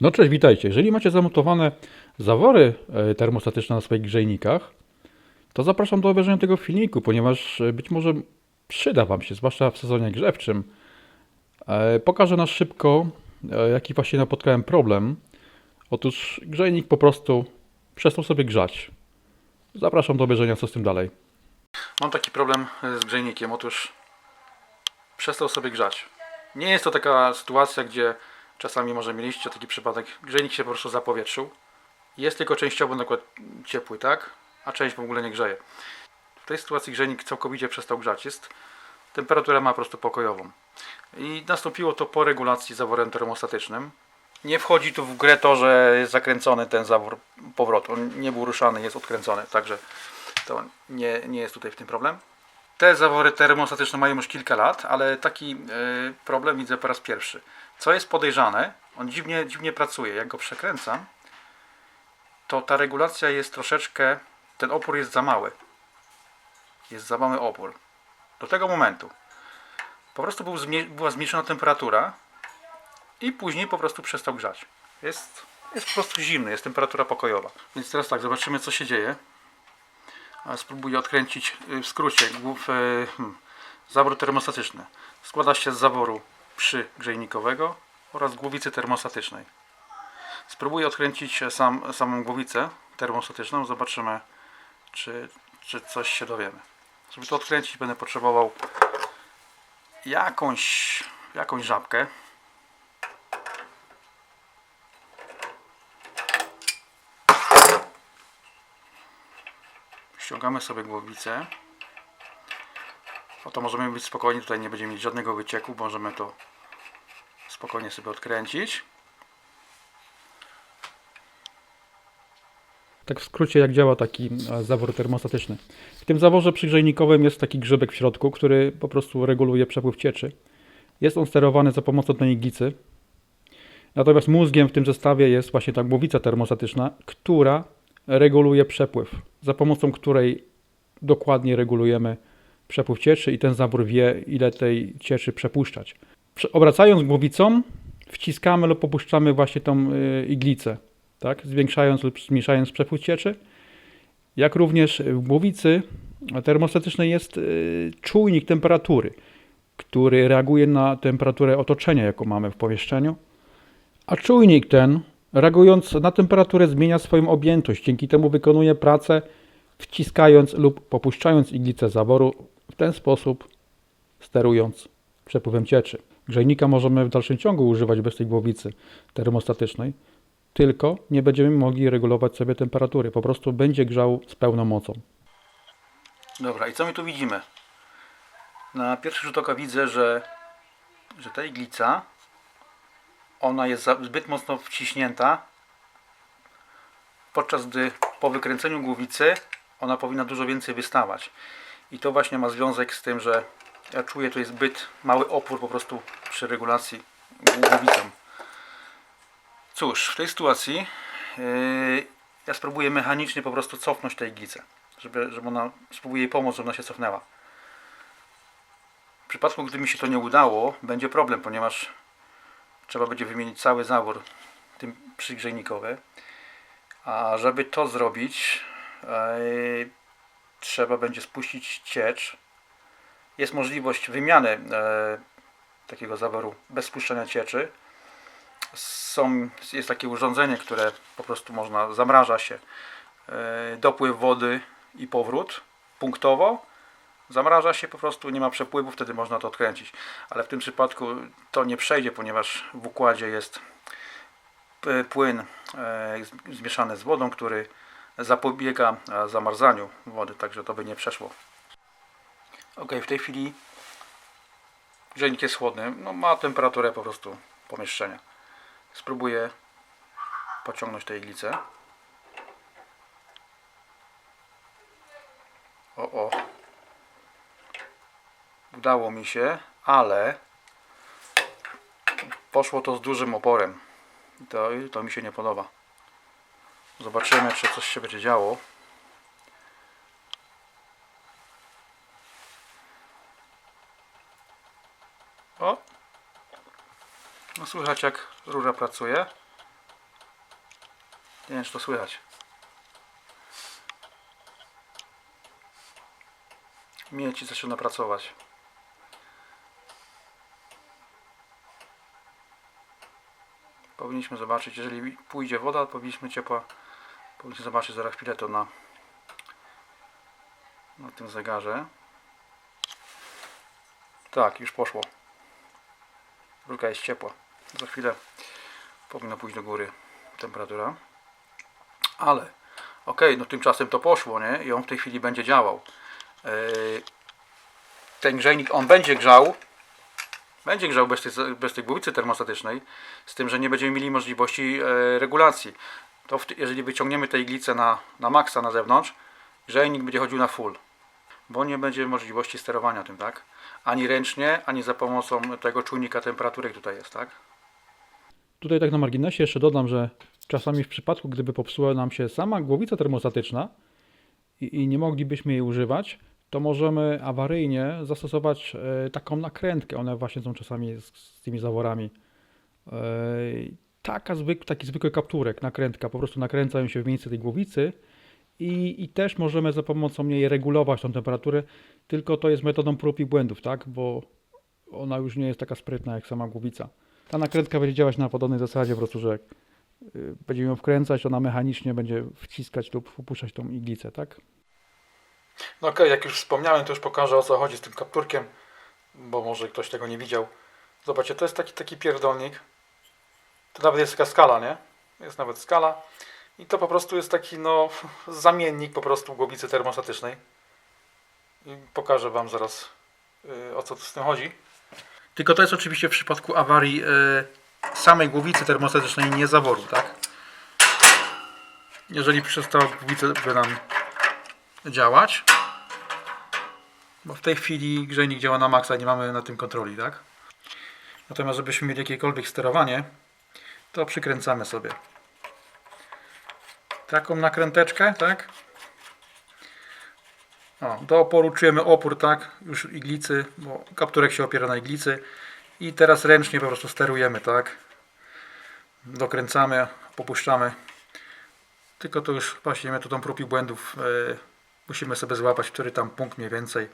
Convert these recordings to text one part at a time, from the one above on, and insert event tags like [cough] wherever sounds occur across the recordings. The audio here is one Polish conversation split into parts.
No cześć, witajcie. Jeżeli macie zamontowane zawory e, termostatyczne na swoich grzejnikach, to zapraszam do obejrzenia tego filmiku, ponieważ e, być może przyda Wam się, zwłaszcza w sezonie grzewczym. E, Pokażę na szybko, jaki właśnie napotkałem problem. Otóż grzejnik po prostu przestał sobie grzać. Zapraszam do obejrzenia, co z tym dalej. Mam taki problem z grzejnikiem. Otóż przestał sobie grzać. Nie jest to taka sytuacja, gdzie czasami może mieliście taki przypadek, grzejnik się po prostu zapowietrzył. Jest tylko częściowo na przykład ciepły, tak? A część w ogóle nie grzeje. W tej sytuacji grzejnik całkowicie przestał grzać. Jest temperaturę ma po prostu pokojową. I nastąpiło to po regulacji zaworem termostatycznym. Nie wchodzi tu w grę to, że jest zakręcony ten zawór powrotu. On nie był ruszany, jest odkręcony, także to nie, nie jest tutaj w tym problem. Te zawory termostatyczne mają już kilka lat, ale taki y, problem widzę po raz pierwszy. Co jest podejrzane, on dziwnie, dziwnie pracuje. Jak go przekręcam, to ta regulacja jest troszeczkę, ten opór jest za mały. Jest za mały opór. Do tego momentu. Po prostu był była zmniejszona temperatura i później po prostu przestał grzać. Jest, jest po prostu zimny, jest temperatura pokojowa. Więc teraz tak, zobaczymy co się dzieje. Spróbuję odkręcić y, w skrócie głów, y, hmm, zawór termostatyczny. Składa się z zaworu przygrzejnikowego oraz głowicy termostatycznej. Spróbuję odkręcić sam, samą głowicę termostatyczną. Zobaczymy, czy, czy coś się dowiemy. Żeby to odkręcić, będę potrzebował jakąś, jakąś żabkę. Ściągamy sobie głowicę. O to możemy być spokojni, tutaj nie będziemy mieć żadnego wycieku, możemy to spokojnie sobie odkręcić. Tak w skrócie jak działa taki e, zawór termostatyczny. W tym zaworze przygrzejnikowym jest taki grzybek w środku, który po prostu reguluje przepływ cieczy. Jest on sterowany za pomocą tej iglicy. Natomiast mózgiem w tym zestawie jest właśnie ta głowica termostatyczna, która reguluje przepływ, za pomocą której dokładnie regulujemy przepływ cieczy i ten zawór wie, ile tej cieczy przepuszczać. Prze- Obracając głowicą, wciskamy lub popuszczamy właśnie tą y, iglicę, tak? zwiększając lub zmniejszając przepływ cieczy. Jak również w głowicy termostatycznej jest y, czujnik temperatury, który reaguje na temperaturę otoczenia, jaką mamy w pomieszczeniu. A czujnik ten, reagując na temperaturę, zmienia swoją objętość. Dzięki temu wykonuje pracę wciskając lub popuszczając iglicę zaworu, w ten sposób sterując przepływem cieczy. Grzejnika możemy w dalszym ciągu używać bez tej głowicy termostatycznej, tylko nie będziemy mogli regulować sobie temperatury. Po prostu będzie grzał z pełną mocą. Dobra, i co my tu widzimy? Na pierwszy rzut oka widzę, że, że ta iglica ona jest zbyt mocno wciśnięta, podczas gdy po wykręceniu głowicy ona powinna dużo więcej wystawać. I to właśnie ma związek z tym, że ja czuję tu jest zbyt mały opór po prostu przy regulacji głowicą. Cóż, w tej sytuacji yy, ja spróbuję mechanicznie po prostu cofnąć tę iglicę, żeby, żeby ona, spróbuję jej pomóc, żeby ona się cofnęła. W przypadku, gdy mi się to nie udało, będzie problem, ponieważ trzeba będzie wymienić cały zawór tym przygrzejnikowy. A żeby to zrobić, e, trzeba będzie spuścić ciecz. Jest możliwość wymiany e, takiego zaworu bez spuszczenia cieczy. Są, jest takie urządzenie, które po prostu można, zamraża się e, dopływ wody i powrót punktowo. Zamraża się po prostu, nie ma przepływu, wtedy można to odkręcić. Ale w tym przypadku to nie przejdzie, ponieważ w układzie jest płyn e, z- zmieszany z wodą, który zapobiega e, zamarzaniu wody, także to by nie przeszło. Ok, w tej chwili grzejnik jest chłodny, no ma temperaturę po prostu pomieszczenia. Spróbuję pociągnąć tę iglicę. O, o. Udało mi się, ale poszło to z dużym oporem. To, to mi się nie podoba. Zobaczymy, czy coś się będzie działo. O! No słychać jak rura pracuje. Nie wiem, czy to słychać. Miedź zaczyna pracować. Powinniśmy zobaczyć, jeżeli pójdzie woda, powinniśmy ciepła. Powinniśmy zobaczyć zaraz chwilę to na, na tym zegarze. Tak, już poszło. Rurka jest ciepła. Za chwilę powinna pójść do góry temperatura. Ale, ok, no tymczasem to poszło, nie? I on w tej chwili będzie działał. Yy, ten grzejnik, on będzie grzał. Będzie grzał bez tej, bez tej głowicy termostatycznej, z tym, że nie będziemy mieli możliwości e, regulacji. To jeżeli wyciągniemy tę iglicę na, na maksa na zewnątrz, grzejnik będzie chodził na full, bo nie będzie możliwości sterowania tym, tak? Ani ręcznie, ani za pomocą tego czujnika temperatury, który tutaj jest, tak? Tutaj tak na marginesie jeszcze dodam, że czasami w przypadku, gdyby popsuła nam się sama głowica termostatyczna i, i nie moglibyśmy jej używać, to możemy awaryjnie zastosować e, taką nakrętkę. One właśnie są czasami z, z tymi zaworami. Taka zwyk, taki zwykły kapturek, nakrętka. Po prostu nakręcają się w miejsce tej głowicy i, i też możemy za pomocą niej regulować tą temperaturę, tylko to jest metodą prób i błędów, tak? Bo ona już nie jest taka sprytna jak sama głowica. Ta nakrętka będzie działać na podobnej zasadzie, po prostu, że y, będziemy ją wkręcać, ona mechanicznie będzie wciskać lub upuszczać tą iglicę, tak? No okej, jak już wspomniałem, to już pokażę o co chodzi z tym kapturkiem, bo może ktoś tego nie widział. Zobaczcie, to jest taki, taki pierdolnik. To nawet jest taka skala, nie? Jest nawet skala. I to po prostu jest taki, no, [laughs] zamiennik po prostu głowicy termostatycznej. I pokażę Wam zaraz y, o co tu z tym chodzi. Tylko to jest oczywiście w przypadku awarii y, samej głowicy termostatycznej, nie zaworu, tak? Jeżeli przestała głowica by nam działać, bo w tej chwili grzejnik działa na maksa, nie mamy na tym kontroli, tak? Natomiast żebyśmy mieli jakiekolwiek sterowanie, to przykręcamy sobie taką nakręteczkę, tak? O, do oporu czujemy opór, tak? Już iglicy, bo kapturek się opiera na iglicy. I teraz ręcznie po prostu sterujemy, tak? Dokręcamy, popuszczamy. Tylko to już właśnie metodą prób i błędów e, musimy sobie złapać, który tam punkt mniej więcej.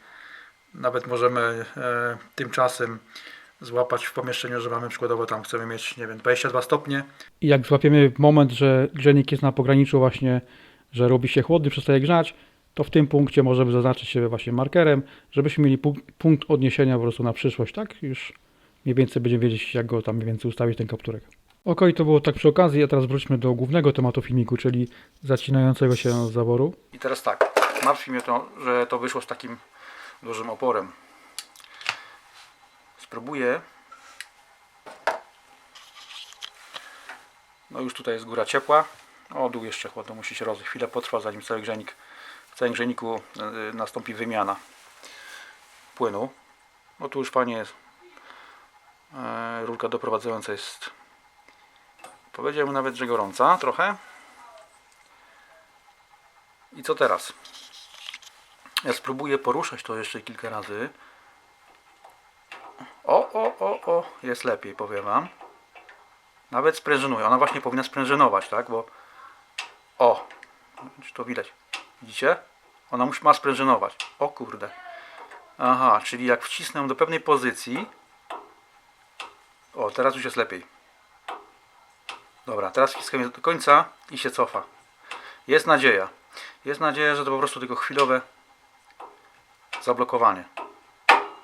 Nawet możemy e, tymczasem złapać w pomieszczeniu, że mamy przykładowo tam chcemy mieć, nie wiem, 22 stopnie. I jak złapiemy moment, że grzejnik jest na pograniczu właśnie, że robi się chłodny, przestaje grzać, to w tym punkcie możemy zaznaczyć się właśnie markerem, żebyśmy mieli pu- punkt odniesienia po prostu na przyszłość, tak? Już mniej więcej będziemy wiedzieć, jak go tam mniej więcej ustawić, ten kapturek. Ok, to było tak przy okazji, a teraz wróćmy do głównego tematu filmiku, czyli zacinającego się zaworu. I teraz tak, martwi mnie to, że to wyszło z takim dużym oporem. Spróbuję. No już tutaj jest góra ciepła. O, dół jeszcze chłodno, musi się rozejść. Chwilę potrwa, zanim cały w całym grzejniku y, nastąpi wymiana płynu. No tu już fajnie jest. E, rurka doprowadzająca jest powiedziałbym nawet, że gorąca trochę. I co teraz? Ja spróbuję poruszać to jeszcze kilka razy. O, o, o, jest lepiej, powiem Wam. Nawet sprężynuje. Ona właśnie powinna sprężynować, tak? Bo o, czy to widać? Widzicie? Ona ma sprężynować. O kurde. Aha, czyli jak wcisnę do pewnej pozycji. O, teraz już jest lepiej. Dobra, teraz wciskam do końca i się cofa. Jest nadzieja. Jest nadzieja, że to po prostu tylko chwilowe zablokowanie.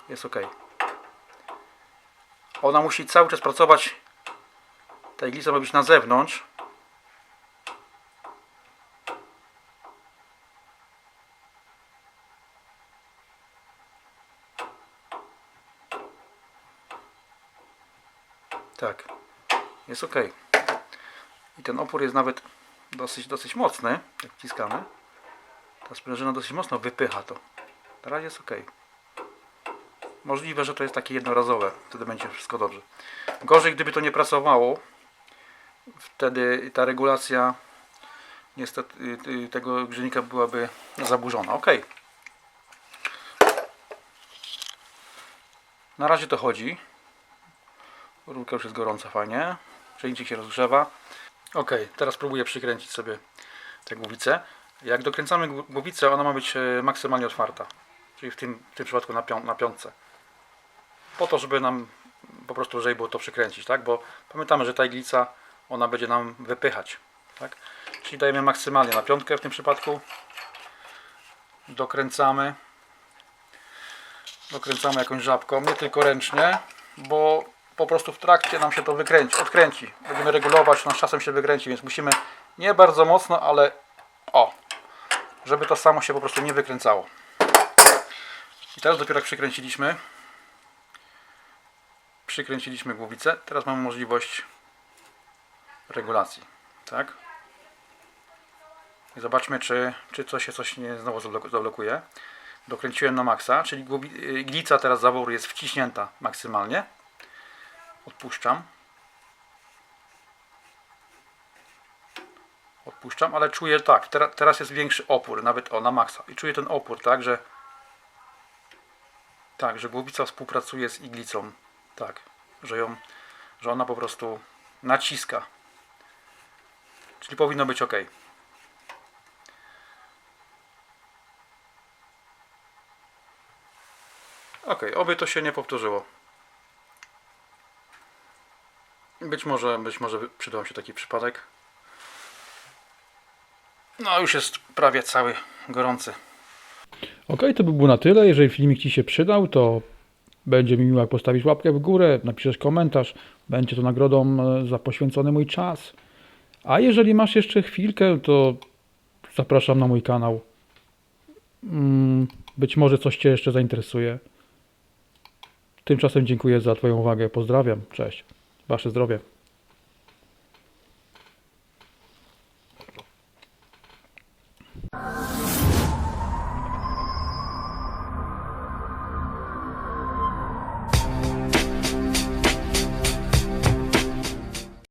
Jest ok. Ona musi cały czas pracować. Ta iglica ma być na zewnątrz. Tak. Jest ok. I ten opór jest nawet dosyć, dosyć mocny, jak wciskamy. Ta sprężyna dosyć mocno wypycha to. Teraz jest ok. Możliwe, że to jest takie jednorazowe. Wtedy będzie wszystko dobrze. Gorzej, gdyby to nie pracowało. Wtedy ta regulacja niestety y, tego grzejnika byłaby zaburzona. Ok. Na razie to chodzi. Rurka już jest gorąca fajnie. Grzejnik się rozgrzewa. Ok, teraz próbuję przykręcić sobie tę głowicę. Jak dokręcamy gł- głowicę, ona ma być e, maksymalnie otwarta. Czyli w tym, w tym przypadku na, pią- na piątce. Po to, żeby nam po prostu lżej było to przykręcić, tak? Bo pamiętamy, że ta iglica, ona będzie nam wypychać, tak? Czyli dajemy maksymalnie na piątkę w tym przypadku. Dokręcamy. Dokręcamy jakąś żabką, nie tylko ręcznie, bo po prostu w trakcie nam się to wykręci, odkręci. Będziemy regulować, no czasem się wykręci, więc musimy nie bardzo mocno, ale o, żeby to samo się po prostu nie wykręcało. I teraz dopiero jak przykręciliśmy, przykręciliśmy głowicę, teraz mamy możliwość regulacji, tak? I zobaczmy, czy, czy coś się coś nie znowu zabloku- zablokuje. Dokręciłem na maksa, czyli iglica teraz zaworu jest wciśnięta maksymalnie. Odpuszczam. Odpuszczam, ale czuję tak, tera, teraz jest większy opór, nawet o na maksa. I czuję ten opór, tak, że tak, że głowica współpracuje z iglicą. Tak, że ją, że ona po prostu naciska. Czyli powinno być ok. Ok, oby to się nie powtórzyło. Być może, być może przydał się taki przypadek. No, już jest prawie cały gorący. Ok, to by było na tyle. Jeżeli filmik Ci się przydał, to będzie mi miło, jak postawisz łapkę w górę, napiszesz komentarz. Będzie to nagrodą e, za poświęcony mój czas. A jeżeli masz jeszcze chwilkę, to zapraszam na mój kanał. Mm, Być może coś Cię jeszcze zainteresuje. Tymczasem dziękuję za Twoją uwagę. Pozdrawiam. Cześć. Wasze zdrowie.